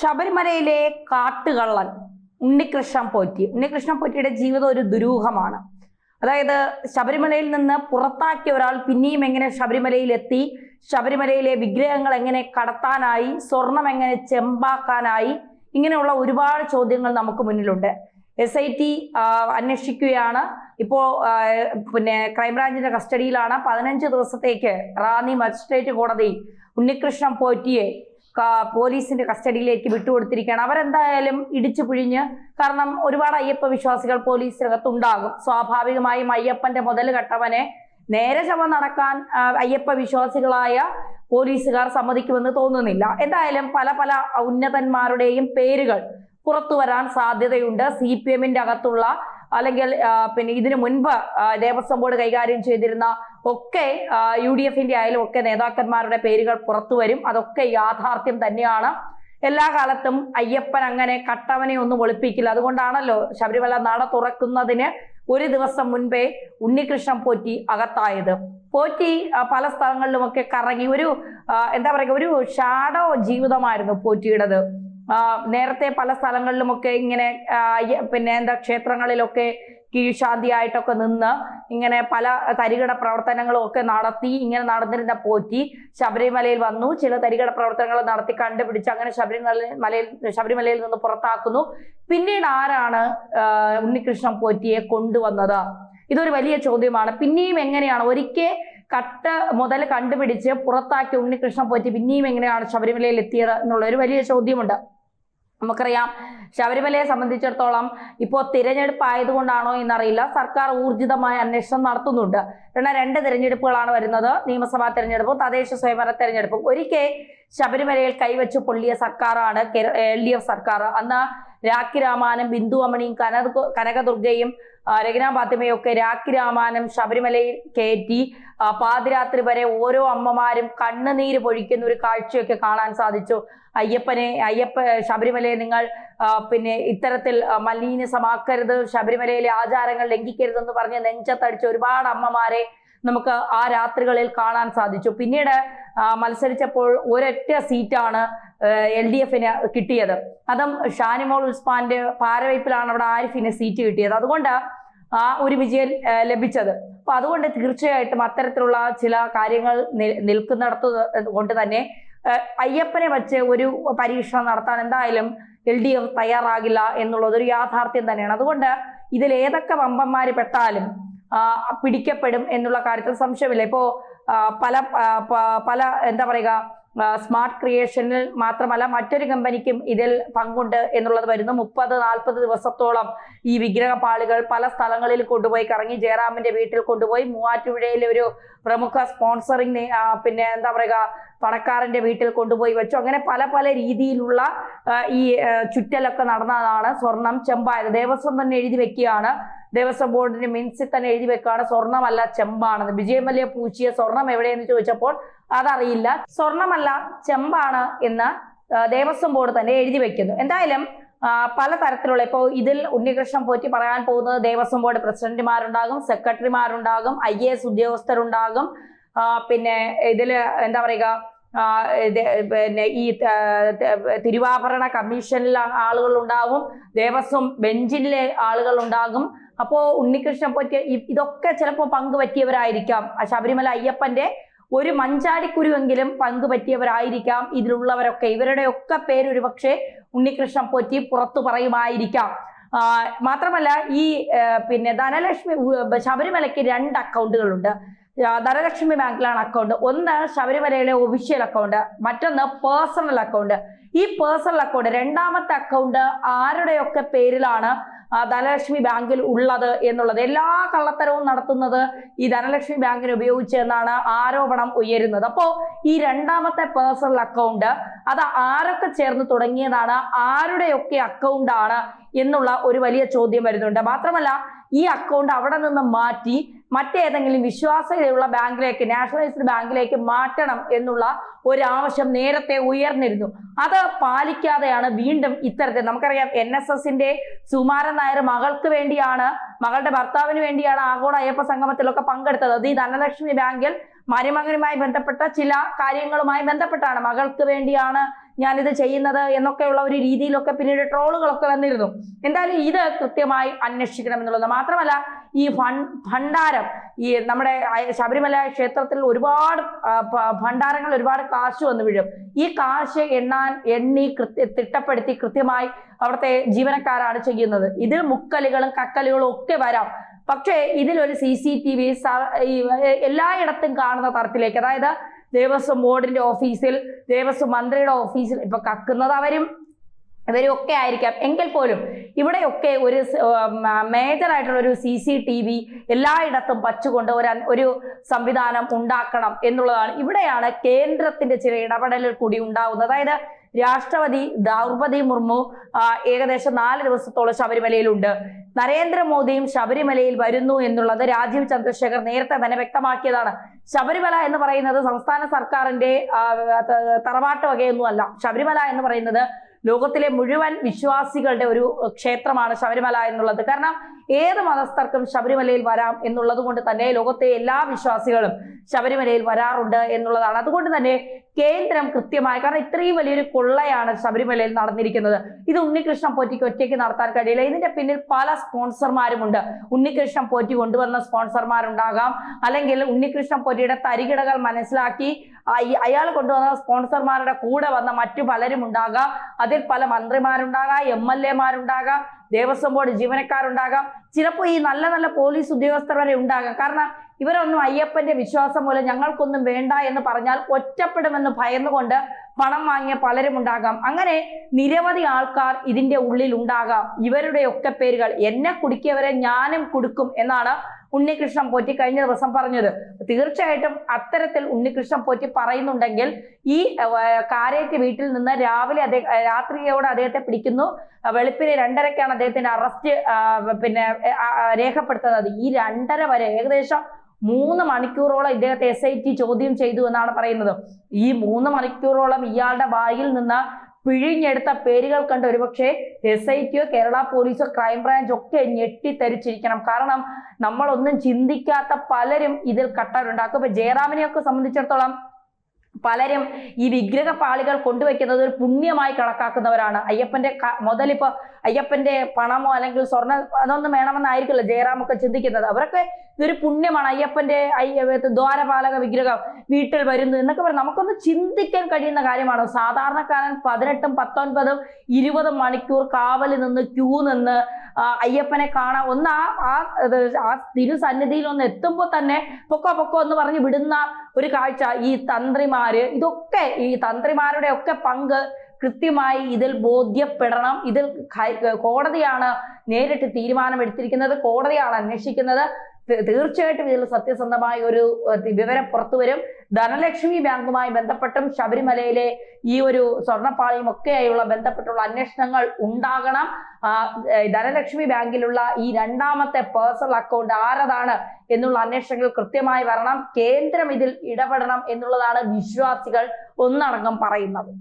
ശബരിമലയിലെ കാട്ടുകള്ളൻ ഉണ്ണികൃഷ്ണൻ പോറ്റി. ഉണ്ണികൃഷ്ണൻ പോറ്റിയുടെ ജീവിതം ഒരു ദുരൂഹമാണ്. അതായത് ശബരിമലയിൽ നിന്ന് പുറത്താക്കിയ ഒരാൾ പിന്നെയും എങ്ങനെ ശബരിമലയിൽ എത്തി ശബരിമലയിലെ വിഗ്രഹങ്ങൾ എങ്ങനെ കടത്താനായി സ്വർണം എങ്ങനെ ചെമ്പാക്കാനായി ഇങ്ങനെയുള്ള ഒരുപാട് ചോദ്യങ്ങൾ നമുക്ക് മുന്നിലുണ്ട്. എസ് ഐ ടി അന്വേഷിക്കുകയാണ്. ഇപ്പോൾ പിന്നെ ക്രൈംബ്രാഞ്ചിന്റെ കസ്റ്റഡിയിലാണ്. പതിനഞ്ച് ദിവസത്തേക്ക് റാന്നി മജിസ്ട്രേറ്റ് കോടതി ഉണ്ണികൃഷ്ണൻ പോറ്റിയെ പോലീസിന്റെ കസ്റ്റഡിയിലേക്ക് വിട്ടുകൊടുത്തിരിക്കുകയാണ്. അവരെന്തായാലും ഇടിച്ചു പിഴിഞ്ഞ് കാരണം ഒരുപാട് അയ്യപ്പ വിശ്വാസികൾ പോലീസിനകത്തുണ്ടാകും. സ്വാഭാവികമായും അയ്യപ്പന്റെ മുതൽ കെട്ടവനെ നേരെ ചമ നടക്കാൻ അയ്യപ്പ വിശ്വാസികളായ പോലീസുകാർ സമ്മതിക്കുമെന്ന് തോന്നുന്നില്ല. എന്തായാലും പല പല ഉന്നതന്മാരുടെയും പേരുകൾ പുറത്തു വരാൻ സാധ്യതയുണ്ട്. സി പി എമ്മിന്റെ അകത്തുള്ള അല്ലെങ്കിൽ പിന്നെ ഇതിനു മുൻപ് ദേവസ്വം ബോർഡ് കൈകാര്യം ചെയ്തിരുന്ന ഒക്കെ യു ഡി എഫിന്റെ ആയാലും ഒക്കെ നേതാക്കന്മാരുടെ പേരുകൾ പുറത്തു വരും. അതൊക്കെ യാഥാർത്ഥ്യം തന്നെയാണ്. എല്ലാ കാലത്തും അയ്യപ്പൻ അങ്ങനെ കട്ടവനെ ഒന്നും ഒളിപ്പിക്കില്ല. അതുകൊണ്ടാണല്ലോ ശബരിമല നട തുറക്കുന്നതിന് ഒരു ദിവസം മുൻപേ ഉണ്ണികൃഷ്ണൻ പോറ്റി അകത്തായത്. പോറ്റി പല സ്ഥലങ്ങളിലുമൊക്കെ കറങ്ങി ഒരു എന്താ പറയുക ഒരു ഷാഡോ ജീവിതമായിരുന്നു പോറ്റിയുടേത്. നേരത്തെ പല സ്ഥലങ്ങളിലുമൊക്കെ ഇങ്ങനെ പിന്നെ എന്താ ക്ഷേത്രങ്ങളിലൊക്കെ കീഴ്ശാന്തിയായിട്ടൊക്കെ നിന്ന് ഇങ്ങനെ പല തരികിട പ്രവർത്തനങ്ങളും ഒക്കെ നടത്തി ഇങ്ങനെ നടന്നിരുന്ന പോറ്റി ശബരിമലയിൽ വന്നു. ചില തരികിട പ്രവർത്തനങ്ങൾ നടത്തി കണ്ടുപിടിച്ച് അങ്ങനെ ശബരിമല മലയിൽ ശബരിമലയിൽ നിന്ന് പുറത്താക്കുന്നു. പിന്നീട് ആരാണ് ഉണ്ണികൃഷ്ണൻ പോറ്റിയെ കൊണ്ടുവന്നത്? ഇതൊരു വലിയ ചോദ്യമാണ്. പിന്നെയും എങ്ങനെയാണ്? ഒരിക്കൽ കട്ട മുതൽ കണ്ടുപിടിച്ച് പുറത്താക്കി ഉണ്ണികൃഷ്ണൻ പോറ്റി പിന്നെയും എങ്ങനെയാണ് ശബരിമലയിൽ എത്തിയത് എന്നുള്ള ഒരു വലിയ ചോദ്യമുണ്ട്. നമുക്കറിയാം ശബരിമലയെ സംബന്ധിച്ചിടത്തോളം ഇപ്പോൾ തിരഞ്ഞെടുപ്പ് ആയതുകൊണ്ടാണോ എന്നറിയില്ല. സർക്കാർ ഊർജിതമായ അന്വേഷണം നടത്തുന്നുണ്ട്. കാരണം രണ്ട് തിരഞ്ഞെടുപ്പുകളാണ് വരുന്നത്. നിയമസഭാ തിരഞ്ഞെടുപ്പും തദ്ദേശ സ്വയംഭരണ തിരഞ്ഞെടുപ്പും. ഒരിക്കൽ ശബരിമലയിൽ കൈവച്ച് പൊള്ളിയ സർക്കാരാണ് എൽ ഡി എഫ് സർക്കാർ. അന്ന് രാഖി രാമാനും ബിന്ദു അമണിയും കനക കനകദുർഗയും രചന ഒക്കെ രാഖി രാമാനം ശബരിമലയിൽ കയറ്റി പാതിരാത്രി വരെ ഓരോ അമ്മമാരും കണ്ണുനീര് പൊഴിക്കുന്ന ഒരു കാഴ്ചയൊക്കെ കാണാൻ സാധിച്ചു. അയ്യപ്പനെ അയ്യപ്പ ശബരിമലയെ നിങ്ങൾ പിന്നെ ഇത്തരത്തിൽ മലിനീനസമാക്കരുത് ശബരിമലയിലെ ആചാരങ്ങൾ ലംഘിക്കരുതെന്ന് പറഞ്ഞ് നെഞ്ചത്തടിച്ച ഒരുപാട് അമ്മമാരെ നമുക്ക് ആ രാത്രികളിൽ കാണാൻ സാധിച്ചു. പിന്നീട് മത്സരിച്ചപ്പോൾ ഒരൊറ്റ സീറ്റാണ് എൽ ഡി എഫിന് കിട്ടിയത്. അതും ഷാനിമോൾ ഉസ്മാന്റെ പാരവയ്പിലാണ് അവിടെ ആരിഫിന് സീറ്റ് കിട്ടിയത്. അതുകൊണ്ട് ആ ഒരു വിജയം ലഭിച്ചത്. അപ്പൊ അതുകൊണ്ട് തീർച്ചയായിട്ടും അത്തരത്തിലുള്ള ചില കാര്യങ്ങൾ നിൽക്കുന്നിടത്ത് കൊണ്ട് തന്നെ അയ്യപ്പനെ വെച്ച് ഒരു പരീക്ഷണം നടത്താൻ എന്തായാലും എൽ ഡി എഫ് തയ്യാറാകില്ല എന്നുള്ളത് ഒരു യാഥാർത്ഥ്യം തന്നെയാണ്. അതുകൊണ്ട് ഇതിൽ ഏതൊക്കെ വമ്പന്മാര് പെട്ടാലും പിടിക്കപ്പെടും എന്നുള്ള കാര്യത്തിൽ സംശയമില്ല. ഇപ്പോ പല പല എന്താ പറയുക സ്മാർട്ട് ക്രിയേഷനിൽ മാത്രമല്ല മറ്റൊരു കമ്പനിക്കും ഇതിൽ പങ്കുണ്ട് എന്നുള്ളത് വരുന്നു. മുപ്പത് നാൽപ്പത് ദിവസത്തോളം ഈ വിഗ്രഹപാളികൾ പല സ്ഥലങ്ങളിൽ കൊണ്ടുപോയി കറങ്ങി ജയറാമിന്റെ വീട്ടിൽ കൊണ്ടുപോയി മൂവാറ്റുപുഴയിലെ ഒരു പ്രമുഖ സ്പോൺസറിങ് പിന്നെ എന്താ പറയുക പണക്കാരന്റെ വീട്ടിൽ കൊണ്ടുപോയി വെച്ചു. അങ്ങനെ പല പല രീതിയിലുള്ള ഈ ചുറ്റലൊക്കെ നടന്നതാണ് സ്വർണം ചെമ്പായത്. ദേവസ്വം തന്നെ എഴുതി വെക്കുകയാണ്. ദേവസ്വം ബോർഡിന്റെ മിൻസിൽ തന്നെ എഴുതി വെക്കുകയാണ് സ്വർണമല്ല ചെമ്പാണെന്ന്. വിജയമല്യ പൂച്ചിയ സ്വർണം എവിടെയെന്ന് ചോദിച്ചപ്പോൾ അതറിയില്ല. സ്വർണമല്ല ചെമ്പാണ് എന്ന് ദേവസ്വം ബോർഡ് തന്നെ എഴുതി വെക്കുന്നു. എന്തായാലും പല തരത്തിലുള്ള ഇപ്പോൾ ഇതിൽ ഉണ്ണികൃഷ്ണൻ പോറ്റി പറയാൻ പോകുന്നത് ദേവസ്വം ബോർഡ് പ്രസിഡന്റുമാരുണ്ടാകും സെക്രട്ടറിമാരുണ്ടാകും ഐ എ എസ് ഉദ്യോഗസ്ഥരുണ്ടാകും. പിന്നെ ഇതിൽ എന്താ പറയുക പിന്നെ ഈ തിരുവാഭരണ കമ്മീഷനിലെ ആളുകൾ ഉണ്ടാകും ദേവസ്വം ബെഞ്ചിലെ ആളുകൾ ഉണ്ടാകും അപ്പോ ഉണ്ണികൃഷ്ണൻ പറ്റിയ ഇതൊക്കെ ചിലപ്പോ പങ്കുപറ്റിയവരായിരിക്കാം. ശബരിമല അയ്യപ്പന്റെ ഒരു മഞ്ചാടിക്കുരുവെങ്കിലും പങ്കുപറ്റിയവരായിരിക്കാം. ഇതിലുള്ളവരൊക്കെ ഇവരുടെയൊക്കെ പേര് ഒരുപക്ഷെ ഉണ്ണികൃഷ്ണൻ പോറ്റി പുറത്തു പറയുമായിരിക്കാം. മാത്രമല്ല ഈ പിന്നെ ധനലക്ഷ്മി ശബരിമലയ്ക്ക് രണ്ട് അക്കൗണ്ടുകളുണ്ട്. ധനലക്ഷ്മി ബാങ്കിലാണ് അക്കൗണ്ട് ഒന്ന് ശബരിമലയിലെ ഒഫീഷ്യൽ അക്കൗണ്ട് മറ്റൊന്ന് പേഴ്സണൽ അക്കൗണ്ട് ഈ പേഴ്സണൽ അക്കൗണ്ട് രണ്ടാമത്തെ അക്കൗണ്ട് ആരുടെയൊക്കെ പേരിലാണ് ധനലക്ഷ്മി ബാങ്കിൽ ഉള്ളത് എന്നുള്ളത്? എല്ലാ കള്ളത്തരവും നടത്തുന്നത് ഈ ധനലക്ഷ്മി ബാങ്കിനെ ഉപയോഗിച്ച് എന്നാണ് ആരോപണം ഉയരുന്നത്. അപ്പോൾ ഈ രണ്ടാമത്തെ പേഴ്സണൽ അക്കൗണ്ട് അത് ആരൊക്കെ ചേർന്ന് തുടങ്ങിയതാണ് ആരുടെയൊക്കെ അക്കൗണ്ടാണ് എന്നുള്ള ഒരു വലിയ ചോദ്യം വരുന്നുണ്ട്. മാത്രമല്ല ഈ അക്കൗണ്ട് അവിടെ നിന്ന് മാറ്റി മറ്റേതെങ്കിലും വിശ്വാസ്യതയുള്ള ബാങ്കിലേക്ക് നാഷണലൈസ്ഡ് ബാങ്കിലേക്ക് മാറ്റണം എന്നുള്ള ഒരു ആവശ്യം നേരത്തെ ഉയർന്നിരുന്നു. അത് പാലിക്കാതെയാണ് വീണ്ടും ഇത്തരത്തിൽ നമുക്കറിയാം എൻ എസ് എസിന്റെ സുമാരൻ നായർ മകൾക്ക് വേണ്ടിയാണ് മകളുടെ ഭർത്താവിന് വേണ്ടിയാണ് ആഗോള അയ്യപ്പ സംഗമത്തിലൊക്കെ പങ്കെടുത്തത്. അത് ഈ ധനലക്ഷ്മി ബാങ്കിൽ മരുമകനുമായി ബന്ധപ്പെട്ട ചില കാര്യങ്ങളുമായി ബന്ധപ്പെട്ടാണ് മകൾക്ക് വേണ്ടിയാണ് ഞാനിത് ചെയ്യുന്നത് എന്നൊക്കെയുള്ള ഒരു രീതിയിലൊക്കെ പിന്നീട് ട്രോളുകളൊക്കെ വന്നിരുന്നു. എന്തായാലും ഇത് കൃത്യമായി അന്വേഷിക്കണം എന്നുള്ളത് മാത്രമല്ല ഈ ഭണ്ഡാരം ഈ നമ്മുടെ ശബരിമല ക്ഷേത്രത്തിൽ ഒരുപാട് ഭണ്ഡാരങ്ങൾ ഒരുപാട് കാശ് വന്നു വീഴും. ഈ കാശ് എണ്ണാൻ എണ്ണി കൃത്യ തിട്ടപ്പെടുത്തി കൃത്യമായി അവിടുത്തെ ജീവനക്കാരാണ് ചെയ്യുന്നത്. ഇതിൽ മുക്കലുകളും കക്കലുകളും ഒക്കെ വരാം. പക്ഷേ ഇതിലൊരു സി സി ടി വി എല്ലായിടത്തും കാണുന്ന തരത്തിലേക്ക് അതായത് ദേവസ്വം ബോർഡിന്റെ ഓഫീസിൽ ദേവസ്വം മന്ത്രിയുടെ ഓഫീസിൽ ഇപ്പൊ കക്കുന്നത് അവരും ഇവരും ഒക്കെ ആയിരിക്കാം. എങ്കിൽ പോലും ഇവിടെയൊക്കെ ഒരു മേജർ ആയിട്ടുള്ള ഒരു സി സി ടി വി എല്ലായിടത്തും വച്ചുകൊണ്ട് ഒരു ഒരു സംവിധാനം ഉണ്ടാക്കണം എന്നുള്ളതാണ്. ഇവിടെയാണ് കേന്ദ്രത്തിന്റെ ചില ഇടപെടലുകൾ കൂടി ഉണ്ടാവുന്നത്. അതായത് രാഷ്ട്രപതി ദ്രൗപതി മുർമു ഏകദേശം നാല് ദിവസത്തോളം ശബരിമലയിലുണ്ട്. നരേന്ദ്രമോദിയും ശബരിമലയിൽ വരുന്നു എന്നുള്ളത് രാജീവ് ചന്ദ്രശേഖർ നേരത്തെ തന്നെ വ്യക്തമാക്കിയതാണ്. ശബരിമല എന്ന് പറയുന്നത് സംസ്ഥാന സർക്കാരിന്റെ തറവാട്ട് വകയൊന്നുമല്ല. ശബരിമല എന്ന് പറയുന്നത് ലോകത്തിലെ മുഴുവൻ വിശ്വാസികളുടെ ഒരു ക്ഷേത്രമാണ് ശബരിമല എന്നുള്ളത്. കാരണം ഏത് മതസ്ഥർക്കും ശബരിമലയിൽ വരാം എന്നുള്ളത് കൊണ്ട് തന്നെ ലോകത്തെ എല്ലാ വിശ്വാസികളും ശബരിമലയിൽ വരാറുണ്ട് എന്നുള്ളതാണ്. അതുകൊണ്ട് തന്നെ കേന്ദ്രം കൃത്യമായി കാരണം ഇത്രയും വലിയൊരു കൊള്ളയാണ് ശബരിമലയിൽ നടന്നിരിക്കുന്നത്. ഇത് ഉണ്ണികൃഷ്ണൻ പോറ്റിക്ക് ഒറ്റയ്ക്ക് നടത്താൻ കഴിയില്ല. ഇതിന്റെ പിന്നിൽ പല സ്പോൺസർമാരുമുണ്ട്. ഉണ്ണികൃഷ്ണൻ പോറ്റി കൊണ്ടുവന്ന സ്പോൺസർമാരുണ്ടാകാം. അല്ലെങ്കിൽ ഉണ്ണികൃഷ്ണൻ പോറ്റിയുടെ തരികിടകൾ മനസ്സിലാക്കി അയാൾ കൊണ്ടുവന്ന സ്പോൺസർമാരുടെ കൂടെ വന്ന മറ്റു പലരും ഉണ്ടാകാം. അതിൽ പല മന്ത്രിമാരുണ്ടാകാം എം എൽ എമാരുണ്ടാകാം ദേവസ്വം ബോർഡ് ജീവനക്കാരുണ്ടാകാം. ചിലപ്പോൾ ഈ നല്ല നല്ല പോലീസ് ഉദ്യോഗസ്ഥർ വരെ ഉണ്ടാകാം. കാരണം ഇവരൊന്നും അയ്യപ്പന്റെ വിശ്വാസം മൂലം ഞങ്ങൾക്കൊന്നും വേണ്ട എന്ന് പറഞ്ഞാൽ ഒറ്റപ്പെടുമെന്ന് ഭയന്നുകൊണ്ട് പണം വാങ്ങിയ പലരും ഉണ്ടാകാം. അങ്ങനെ നിരവധി ആൾക്കാർ ഇതിന്റെ ഉള്ളിൽ ഉണ്ടാകാം. ഇവരുടെയൊക്കെ പേരുകൾ എന്നെ കുടുക്കിയവരെ ഞാനും കുടുക്കും എന്നാണ് ഉണ്ണികൃഷ്ണൻ പോറ്റി കഴിഞ്ഞ ദിവസം പറഞ്ഞത്. തീർച്ചയായിട്ടും അത്തരത്തിൽ ഉണ്ണികൃഷ്ണൻ പോറ്റി പറയുന്നുണ്ടെങ്കിൽ ഈ കാരേറ്റ് വീട്ടിൽ നിന്ന് രാവിലെ അദ്ദേഹം രാത്രിയോടെ അദ്ദേഹത്തെ പിടിക്കുന്നു. വെളുപ്പിന് രണ്ടരക്കാണ് അദ്ദേഹത്തിന്റെ അറസ്റ്റ് പിന്നെ രേഖപ്പെടുത്തുന്നത്. ഈ രണ്ടര വരെ ഏകദേശം മൂന്ന് മണിക്കൂറോളം ഇദ്ദേഹത്തെ എസ് ഐ ടി ചോദ്യം ചെയ്തു എന്നാണ് പറയുന്നത്. ഈ മൂന്ന് മണിക്കൂറോളം ഇയാളുടെ വായിൽ നിന്ന് പിഴിഞ്ഞെടുത്ത പേരുകൾ കണ്ട് ഒരുപക്ഷെ എസ് ഐ ടിയോ കേരള പോലീസോ ക്രൈംബ്രാഞ്ച് ഒക്കെ ഞെട്ടിത്തരിച്ചിരിക്കണം കാരണം നമ്മളൊന്നും ചിന്തിക്കാത്ത പലരും ഇതിൽ കട്ടാറുണ്ടാക്കും ഇപ്പൊ ജയറാമിനെയൊക്കെ സംബന്ധിച്ചിടത്തോളം പലരും ഈ വിഗ്രഹ പാളികൾ കൊണ്ടുവയ്ക്കുന്നത് ഒരു പുണ്യമായി കണക്കാക്കുന്നവരാണ്. അയ്യപ്പന്റെ മുതലിപ്പോ അയ്യപ്പന്റെ പണമോ അല്ലെങ്കിൽ സ്വർണ അതൊന്നും വേണമെന്നായിരിക്കില്ല ജയറാമൊക്കെ ചിന്തിക്കുന്നത്. അവരൊക്കെ ഇതൊരു പുണ്യമാണ് അയ്യപ്പന്റെ അയ്യ ദ്വാരപാലക വിഗ്രഹം വീട്ടിൽ വരുന്നു എന്നൊക്കെ പറഞ്ഞ് നമുക്കൊന്ന് ചിന്തിക്കാൻ കഴിയുന്ന കാര്യമാണ്. സാധാരണക്കാരൻ പതിനെട്ടും പത്തൊൻപതും ഇരുപതും മണിക്കൂർ കാവലിൽ നിന്ന് ക്യൂ നിന്ന് അയ്യപ്പനെ കാണാൻ ഒന്ന് ആ ആ തിരുസന്നിധിയിൽ ഒന്ന് എത്തുമ്പോൾ തന്നെ പൊക്കോ പൊക്കോ എന്ന് പറഞ്ഞ് വിടുന്ന ഒരു കാഴ്ച. ഈ തന്ത്രിമാര് ഇതൊക്കെ ഈ തന്ത്രിമാരുടെ ഒക്കെ പങ്ക് കൃത്യമായി ഇതിൽ ബോധ്യപ്പെടണം. ഇതിൽ കോടതിയാണ് നേരിട്ട് തീരുമാനമെടുത്തിരിക്കുന്നത്. കോടതിയാണ് അന്വേഷിക്കുന്നത്. തീർച്ചയായിട്ടും ഇതിൽ സത്യസന്ധമായ ഒരു വിവരം പുറത്തു വരും. ധനലക്ഷ്മി ബാങ്കുമായി ബന്ധപ്പെട്ടും ശബരിമലയിലെ ഈ ഒരു സ്വർണപ്പാളിയും ഒക്കെയായുള്ള ബന്ധപ്പെട്ടുള്ള അന്വേഷണങ്ങൾ ഉണ്ടാകണം. ധനലക്ഷ്മി ബാങ്കിലുള്ള ഈ രണ്ടാമത്തെ പേഴ്സണൽ അക്കൗണ്ട് ആരതാണ് എന്നുള്ള അന്വേഷണങ്ങൾ കൃത്യമായി വരണം. കേന്ദ്രം ഇതിൽ ഇടപെടണം എന്നുള്ളതാണ് വിശ്വാസികൾ ഒന്നടങ്കം പറയുന്നത്.